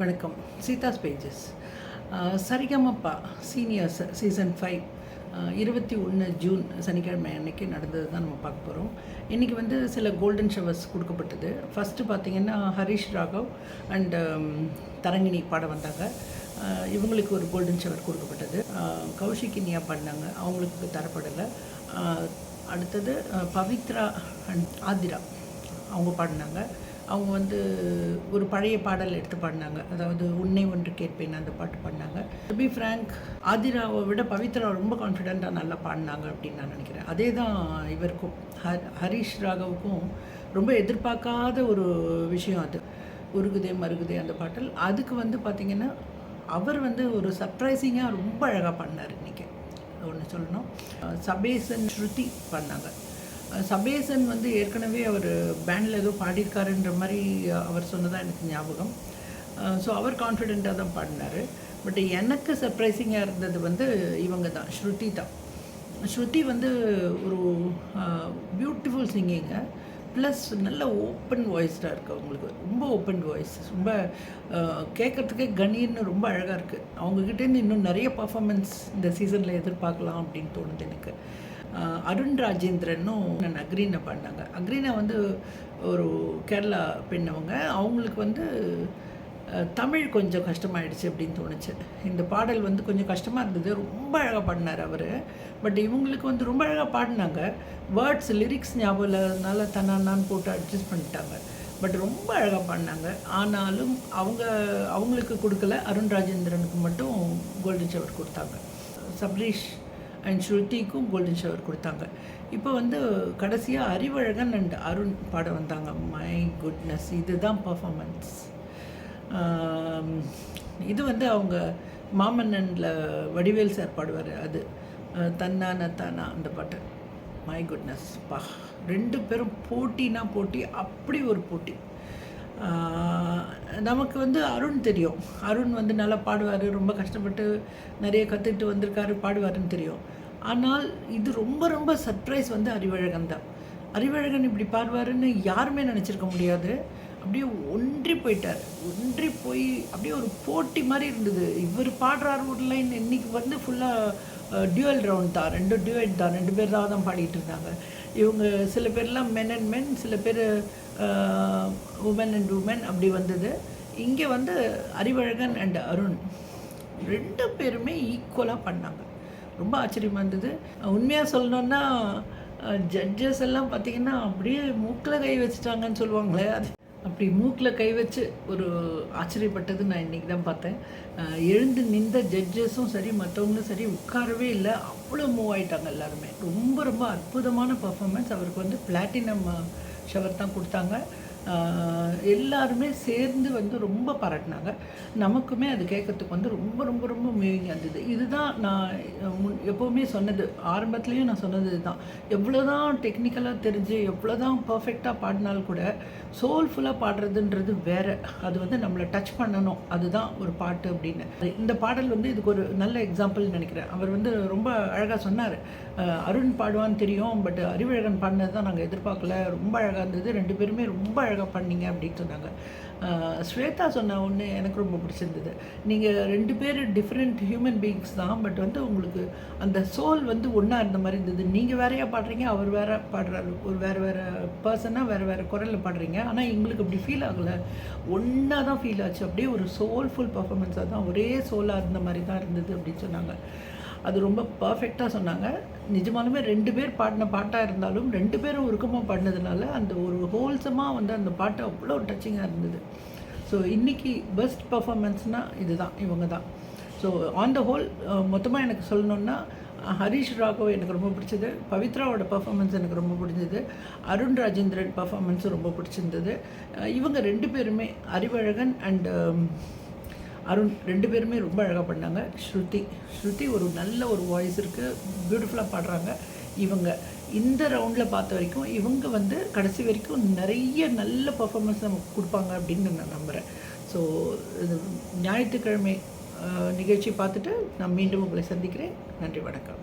வணக்கம். Seetha's pages. Sa Re Ga Ma Pa seniors season five இருபத்தி ஒன்று June சனிக்கிழமை அன்னைக்கு நடந்தது தான் நம்ம பார்க்க போகிறோம் இன்றைக்கி வந்து சில கோல்டன் ஷவர்ஸ் கொடுக்கப்பட்டது. ஃபஸ்ட்டு பார்த்தீங்கன்னா ஹரிஷ் ராகவ் அண்ட் தரங்கிணி பாட வந்தாங்க. இவங்களுக்கு ஒரு கோல்டன் ஷவர் கொடுக்கப்பட்டது. கௌஷிக் இனியா பாடினாங்க. அவங்களுக்கு தரப்படலை. அடுத்தது பவித்ரா அண்ட் ஆதிரா அவங்க பாடினாங்க. அவங்க வந்து ஒரு பழைய பாடல் எடுத்து பாடினாங்க. அதாவது உன்னை ஒன்று கேட்பேன் அந்த பாட்டு பாடினாங்க. பி ஃப்ராங்க் ஆதிராவை விட பவித்ரா ரொம்ப கான்ஃபிடெண்ட்டாக நல்லா பாடினாங்க அப்படின்னு நான் நினைக்கிறேன். அதே தான் இவருக்கும் ஹ ஹரிஷ் ராகவுக்கும் ரொம்ப எதிர்பார்க்காத ஒரு விஷயம் அது. உருகுதே மருகுதே அந்த பாட்டல். அதுக்கு வந்து பார்த்திங்கன்னா அவர் வந்து ஒரு சர்ப்ரைசிங்காக ரொம்ப அழகாக பண்ணார் இன்றைக்கி ஒன்று சொல்லணும். சபேசன் ஸ்ருதி பண்ணாங்க சபேசன் வந்து ஏற்கனவே அவர் பேண்டில் ஏதோ பாடியிருக்காருன்ற மாதிரி அவர் சொன்னதாக எனக்கு ஞாபகம். ஸோ அவர் கான்ஃபிடெண்ட்டாக தான் பாடினார். பட் எனக்கு சர்ப்ரைசிங்காக இருந்தது வந்து இவங்க தான் ஸ்ருதி தான். ஸ்ருதி வந்து ஒரு பியூட்டிஃபுல் சிங்கிங்கு ப்ளஸ் நல்ல ஓப்பன் வாய்ஸ்டாக இருக்குது அவங்களுக்கு. ரொம்ப ஓப்பன் வாய்ஸ் ரொம்ப கேட்குறதுக்கே கணீர்னு ரொம்ப அழகாக இருக்குது அவங்கக்கிட்டேருந்து இன்னும் நிறைய பர்ஃபாமன்ஸ் இந்த சீசனில் எதிர்பார்க்கலாம் அப்படின்னு தோணுது எனக்கு. அருண் ராஜேந்திரனும் நான் அக்ரீனை பண்ணாங்க. அக்ரீனா வந்து ஒரு கேரளா பெண் அவங்க அவங்களுக்கு வந்து தமிழ் கொஞ்சம் கஷ்டமாயிடுச்சு அப்படின்னு தோணுச்சு. இந்த பாடல் வந்து கொஞ்சம் கஷ்டமாக இருந்தது. ரொம்ப அழகாக பாடினார் அவர். பட் இவங்களுக்கு வந்து ரொம்ப அழகாக பாடினாங்க. வேர்ட்ஸ் லிரிக்ஸ் ஞாபகம் இல்லாததுனால தன்னான்னு போட்டு அட்ஜஸ்ட் பண்ணிட்டாங்க. பட் ரொம்ப அழகாக பாடினாங்க. ஆனாலும் அவங்க அவங்களுக்கு கொடுக்கல. அருண் ராஜேந்திரனுக்கு மட்டும் கோல்டன் ஷவர் கொடுத்தாங்க. சப்ரீஷ் அண்ட் ஸ்ருதிக்கும் கோல்டன் ஷவர் கொடுத்தாங்க. இப்போ வந்து கடைசியாக அறிவழகன் அண்ட் அருண் பாட வந்தாங்க. மை குட்னஸ் இதுதான் பர்ஃபாமன்ஸ் இது வந்து அவங்க மாமன்னனில் வடிவேல் சார் பாடுவார் அது. தன்னான தானா அந்த பாட்டு. மை குட்னஸ் பா ரெண்டு பேரும் போட்டினா போட்டி அப்படி ஒரு போட்டி. நமக்கு வந்து அருண் தெரியும். அருண் வந்து நல்லா பாடுவார் ரொம்ப கஷ்டப்பட்டு நிறைய கற்றுக்கிட்டு வந்திருக்காரு பாடுவாருன்னு தெரியும். ஆனால் இது ரொம்ப ரொம்ப சர்ப்ரைஸ் வந்து அறிவழகன் தான். அறிவழகன் இப்படி பாடுவாருன்னு யாருமே நினச்சிருக்க முடியாது. அப்படியே ஒன்றி போயிட்டார். ஒன்றி போய் அப்படியே ஒரு போட்டி மாதிரி இருந்தது. இவர் பாடுறாரு ஒரு லைன் இன்றைக்கி வந்து ஃபுல்லாக டியூவல் ரவுண்ட் தான். ரெண்டு டியூவல் தான். ரெண்டு பேர் தான் தான் பாடிட்டு இருந்தாங்க. இவங்க சில பேர்லாம் மென் அண்ட் மென் சில பேர் உமன் அண்ட் உமன் அப்படி வந்தது. இங்கே வந்து அறிவழகன் அண்ட் அருண் ரெண்டு பேருமே ஈக்குவலாக பண்ணாங்க. ரொம்ப ஆச்சரியமாக இருந்தது. உண்மையாக சொல்லணுன்னா ஜட்ஜஸ் எல்லாம் பார்த்தீங்கன்னா அப்படியே மூக்கில் கை வச்சுட்டாங்கன்னு சொல்லுவாங்களே அது அப்படி மூக்கில் கை வச்சு ஒரு ஆச்சரியப்பட்டது நான் இன்றைக்கி தான் பார்த்தேன். எழுந்து நின்ற ஜட்ஜஸும் சரி மற்றவங்களும் சரி உட்காரவே இல்லை. அவ்வளோ மூவ் ஆகிட்டாங்க எல்லாருமே. ரொம்ப ரொம்ப அற்புதமான பர்ஃபாமன்ஸ் அவருக்கு வந்து பிளாட்டினம் ஷவர் தான் கொடுத்தாங்க. ஆஹ் எல்லாருமே சேர்ந்து வந்து ரொம்ப பாராட்டினாங்க. நமக்குமே அது கேட்கறதுக்கு வந்து ரொம்ப ரொம்ப ரொம்ப மூவிங்காக இருந்தது இதுதான் நான் முன் எப்போவுமே சொன்னது. ஆரம்பத்துலேயும் நான் சொன்னது இதுதான். எவ்வளோ தான் டெக்னிக்கலாக தெரிஞ்சு எவ்வளோ தான் பர்ஃபெக்டாக பாடினாலும் கூட சோல்ஃபுல்லாக பாடுறதுன்றது வேற. அது வந்து நம்மளை டச் பண்ணணும். அதுதான் ஒரு பாட்டு அப்படின்னு. இந்த பாடல் வந்து இதுக்கு ஒரு நல்ல எக்ஸாம்பிள் நினைக்கிறேன். அவர் வந்து ரொம்ப அழகாக சொன்னார். அருண் பாடுவான்னு தெரியும் பட் அறிவழகன் பாடினது தான் நாங்கள் எதிர்பார்க்கல. ரொம்ப அழகாக இருந்தது. ரெண்டு பேருமே ரொம்ப அழகாக பண்ணீங்க அப்படின்னு சொன்னாங்க. ஸ்வேதா சொன்ன ஒன்று எனக்கு ரொம்ப பிடிச்சிருந்தது. நீங்கள் ரெண்டு பேர் டிஃப்ரெண்ட் ஹியூமன் பீயிங்ஸ் தான் பட் வந்து உங்களுக்கு அந்த சோல் வந்து ஒன்றா இருந்த மாதிரி இருந்தது. நீங்கள் வேறையாக பாடுறீங்க அவர் வேற பாடுறாரு. ஒரு வேறு வேறு பர்சனாக வேறு வேறு குரலில் பாடுறீங்க. ஆனால் எங்களுக்கு அப்படி ஃபீல் ஆகலை. ஒன்றா தான் ஃபீல் ஆச்சு. அப்படியே ஒரு சோல்ஃபுல் பர்ஃபாமன்ஸாக தான் ஒரே சோலாக இருந்த மாதிரி தான் இருந்தது அப்படின்னு சொன்னாங்க. அது ரொம்ப பர்ஃபெக்டாக சொன்னாங்க. நிஜமாலுமே ரெண்டு பேர் பாடின பாட்டாக இருந்தாலும் ரெண்டு பேரும் உருக்கமாக பாடினதுனால அந்த ஒரு ஹோல்சமாக வந்து அந்த பாட்டு அவ்வளோ டச்சிங்காக இருந்தது. ஸோ இன்றைக்கி பெஸ்ட் பர்ஃபார்மன்ஸ்னால் இதுதான் இவங்க தான் ஸோ ஆன் த ஹோல் மொத்தமாக எனக்கு சொல்லணுன்னா ஹரிஷ் ராகவ் எனக்கு ரொம்ப பிடிச்சது. பவித்ராவோட பர்ஃபாமன்ஸ் எனக்கு ரொம்ப பிடிச்சது. அருண் ராஜேந்திரன் பர்ஃபாமன்ஸும் ரொம்ப பிடிச்சிருந்தது. இவங்க ரெண்டு பேருமே அறிவழகன் அண்டு அருண் ரெண்டு பேருமே ரொம்ப அழகாக பண்ணாங்க. ஸ்ருதி ஸ்ருதி ஒரு நல்ல ஒரு வாய்ஸ் இருக்குது பியூட்டிஃபுல்லாக பாடுறாங்க. இவங்க இந்த ரவுண்டில் பார்த்த வரைக்கும் இவங்க வந்து கடைசி வரைக்கும் நிறைய நல்ல பர்ஃபார்மன்ஸ் நமக்கு கொடுப்பாங்க அப்படின்னு நான் நம்புகிறேன் ஸோ இது ஞாயிற்றுக்கிழமை நிகழ்ச்சி பார்த்துட்டு நான் மீண்டும் உங்களை சந்திக்கிறேன். நன்றி வணக்கம்.